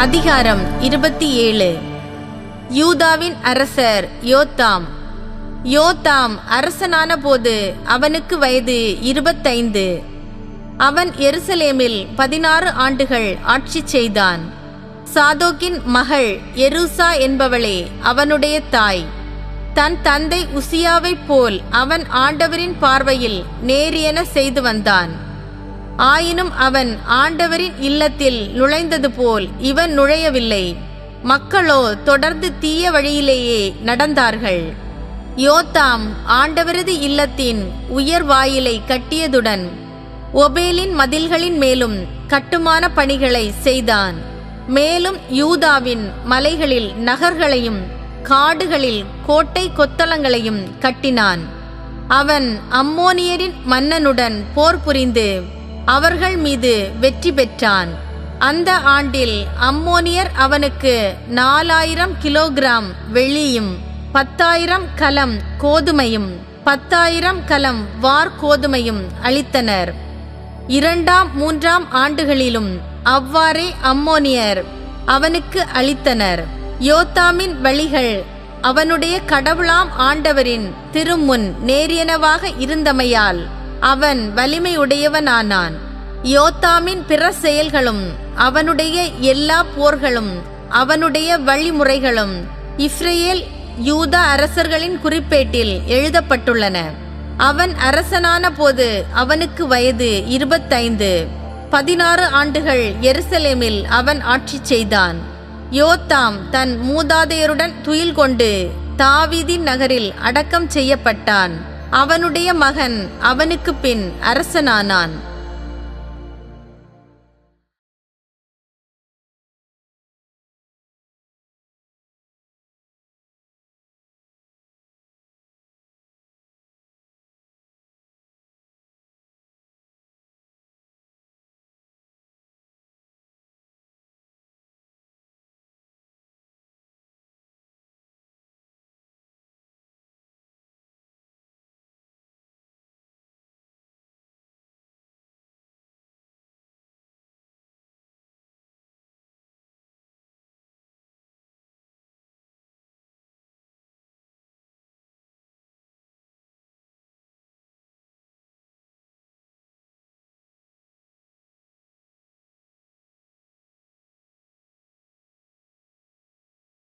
அதிகாரம் இருபத்தி ஏழு. யூதாவின் அரசர் யோத்தாம். யோத்தாம் அரசனான போது அவனுக்கு வயது இருபத்தைந்து. அவன் எருசலேமில் பதினாறு ஆண்டுகள் ஆட்சி செய்தான். சாதோக்கின் மகள் எருசா என்பவளே அவனுடைய தாய். தன் தந்தை உசியாவைப் போல் அவன் ஆண்டவரின் பார்வையில் நேரியென செய்து வந்தான். ஆயினும் அவன் ஆண்டவரின் இல்லத்தில் நுழைந்தது போல் இவன் நுழையவில்லை. மக்களோ தொடர்ந்து தீய வழியிலேயே நடந்தார்கள். யோத்தாம் ஆண்டவரது இல்லத்தின் உயர் வாயிலை கட்டியதுடன் ஒபேலின் மதில்களின் மேலும் கட்டுமான பணிகளை செய்தான். மேலும் யூதாவின் மலைகளில் நகர்களையும் காடுகளில் கோட்டை கொத்தளங்களையும் கட்டினான். அவன் அம்மோனியரின் மன்னனுடன் போர் புரிந்து அவர்கள் மீது வெற்றி பெற்றான். அந்த ஆண்டில் அம்மோனியர் அவனுக்கு நாலாயிரம் கிலோகிராம் வெள்ளியும் பத்தாயிரம் கலம் கோதுமையும் பத்தாயிரம் கலம் வார் கோதுமையும் அளித்தனர். இரண்டாம் மூன்றாம் ஆண்டுகளிலும் அவ்வாறே அம்மோனியர் அவனுக்கு அளித்தனர். யோத்தாமின் வழிகள் அவனுடைய கடவுளாம் ஆண்டவரின் திருமுன் நேரியனவாக இருந்தமையால் அவன் வலிமையுடையவனானான். யோத்தாமின் பிற செயல்களும் அவனுடைய எல்லா போர்களும் அவனுடைய வழிமுறைகளும் இஸ்ரேல் யூதா அரசர்களின் குறிப்பேட்டில் எழுதப்பட்டுள்ளன. அவன் அரசனான போது அவனுக்கு வயது இருபத்தைந்து. பதினாறு ஆண்டுகள் எருசலேமில் அவன் ஆட்சி செய்தான். யோத்தாம் தன் மூதாதையருடன் துயில் கொண்டு தாவீதின் நகரில் அடக்கம் செய்யப்பட்டான். அவனுடைய மகன் அவனுக்கு பின் அரசனானான்.